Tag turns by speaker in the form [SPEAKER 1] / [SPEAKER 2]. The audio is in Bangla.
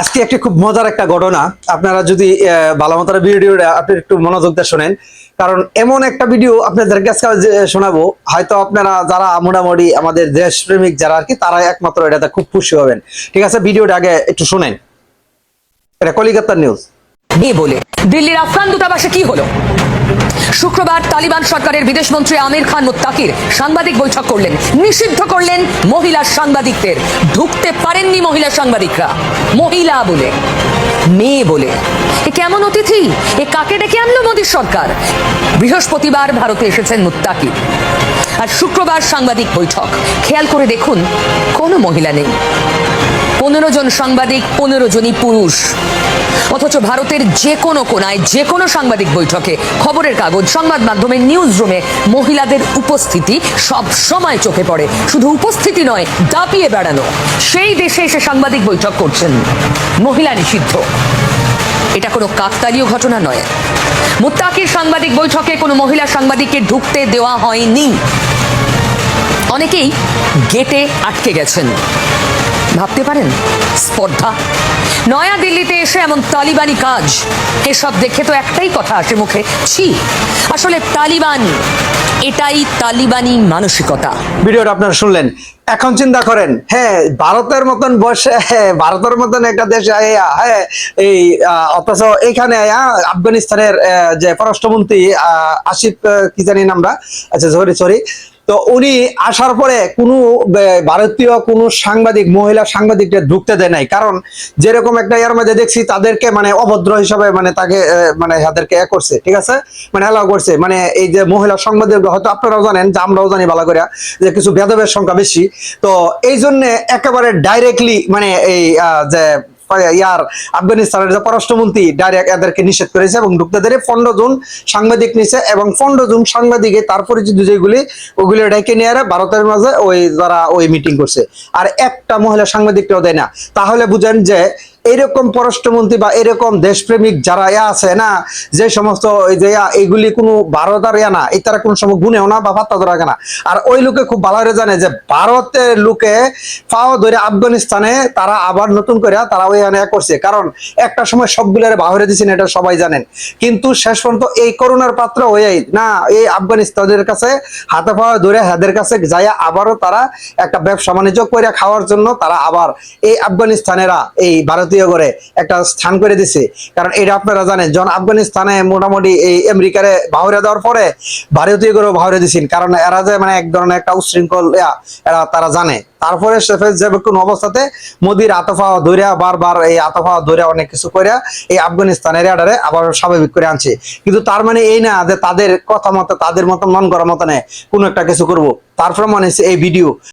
[SPEAKER 1] আজকে একটি খুব মজার একটা ঘটনা। আপনারা যদি মতো ভিডিওটা আপনি একটু মনোযোগ দিয়ে শোনেন। কারণ এমন একটা ভিডিও আপনাদের যে শোনাবো। হয়তো আপনারা যারা মোটামুটি আমাদের দেশপ্রেমিক যারা আর কি তারা একমাত্র এটাতে খুব খুশি হবেন। ঠিক আছে, ভিডিওটা আগে একটু শোনেন। এটা কলিকাতার নিউজ
[SPEAKER 2] বলে? দিল্লির আফগান দূতাবাসে কি হলো? শুক্রবার তালিবান সরকারের বিদেশমন্ত্রী আমির খান মুত্তাকির সাংবাদিক বৈঠক করলেন। নিষিদ্ধ করলেন মহিলা সাংবাদিকদের। ঢুকতে পারেননি মহিলা সাংবাদিকরা। মহিলা বলে, মেয়ে বলে। এ কেমন অতিথি? এ কাকে ডেকে আনলো মোদীর সরকার? বৃহস্পতিবার ভারতে এসেছেন মুত্তাকির আর শুক্রবার সাংবাদিক বৈঠক। খেয়াল করে দেখুন, কোনো মহিলা নেই। পনেরো জন সাংবাদিক, পনেরো জনই পুরুষ। অথচ ভারতের যে কোনো কোনায় যে কোনো সাংবাদিক বৈঠকে খবরের কাগজ, সংবাদ মাধ্যমে নিউজ রুমে মহিলাদের উপস্থিতি সব সময় চোখে পড়ে। শুধু উপস্থিতি নয়, দাপিয়ে বেড়ানো। সেই দেশে এসে সাংবাদিক বৈঠক করছেন মহিলা নিষিদ্ধ। এটা কোনো কাকতালীয় ঘটনা নয়। মুত্তাকির সাংবাদিক বৈঠকে কোনো মহিলা সাংবাদিককে ঢুকতে দেওয়া হয়নি। অনেকেই গেটে আটকে গেছেন। ভাবতে পারেন? স্পর্ধা। নয়া দিল্লিতে এসে এমন তালিবানি কাজ। এসব দেখে তো একটাই কথা আসে মুখে ছি। আসলে তালিবান এটাই তালিবানি মানসিকতা।
[SPEAKER 1] ভিডিওটা আপনারা শুনলেন। এখন চিন্তা করেন হ্যাঁ ভারতের মতন বসে হ্যাঁ, ভারতের মতন একটা দেশে আয়া, হ্যাঁ এই অথচ এখানে আফগানিস্তানের যে পররাষ্ট্রমন্ত্রী আসিফ কি জানি নামটা? আচ্ছা সরি সরি তো উনি আসার পরে কোনো ভারতীয় কোনো সাংবাদিক, মহিলা সাংবাদিকদের ঢুকতে দেয় নাই। কারণ যেরকম একটা এর মধ্যে দেখছি, তাদেরকে মানে অভদ্র হিসাবে মানে তাকে মানে তাদেরকে এ করছে, ঠিক আছে? মানে অ্যালাউ করছে। মানে এই যে মহিলা সাংবাদিক হয়তো আপনারাও জানেন, যে আমরাও জানি ভালো করে যে কিছু ভেদবের সংখ্যা বেশি। তো এই জন্য একেবারে ডাইরেক্টলি মানে এই যে ইয়ার আফগানিস্তানের যে পররাষ্ট্রমন্ত্রী ডাইরেক্ট এদেরকে নিষেধ করেছে এবং ঢুকতে পনেরো জন সাংবাদিক নিছে এবং পনেরো জন সাংবাদিকে তার পরিচিত যেগুলি, ওগুলি ডেকে নিয়ে ভারতের মাঝে ওই যারা ওই মিটিং করছে। আর একটা মহিলা সাংবাদিকটাও দেয় না। তাহলে বুঝেন যে এরকম পররাষ্ট্রমন্ত্রী বা এরকম দেশপ্রেমিক যারা ইয়া আছে না, যে সমস্ত ওই যে এইগুলি কোনো ভারত আর ইয়া না, এই তারা কোনো সময় গুনেও না বা পাত্তা ধরা না। আর ওই লোকে খুব ভালো করে জানে যে ভারতের লোকে পাও ধরে আফগানিস্তানে তারা আবার নতুন করে তারা ওইখানে ইয়া করছে। কারণ একটা সময় সবগুলোর বাহরে দিচ্ছেন এটা সবাই জানেন। কিন্তু শেষ পর্যন্ত এই করোনার পাত্র হয়ে না, এই আফগানিস্তানের কাছে হাতে পাওয়া ধরে হাদের কাছে যাইয়া আবারও তারা একটা ব্যবসা বাণিজ্য করে খাওয়ার জন্য তারা আবার এই আফগানিস্তানেরা, এই ভারতীয় করে একটা স্থান করে দিছে। কারণ এটা আপনারা জানেন যখন আফগানিস্তানে মোটামুটি এই আমেরিকারে বাহরে দেওয়ার পরে ভারতীয় করে বাহরে দিছেন। কারণ এরা যে মানে এক ধরনের একটা উশৃঙ্খল এরা তারা জানে। তারপরে শেফে যে কোন অবস্থাতে মোদির আতফা ধরে বারবার এই আতফা ধরে অনেক কিছু করে এই আফগানিস্তানের আডারে আবার স্বাভাবিক করে আনছে। কিন্তু তার মানে এই না যে তাদের কথা মতো, তাদের মতো মন করার মতো নেই কোনো একটা কিছু করব। তার প্রমাণ হচ্ছে এই ভিডিও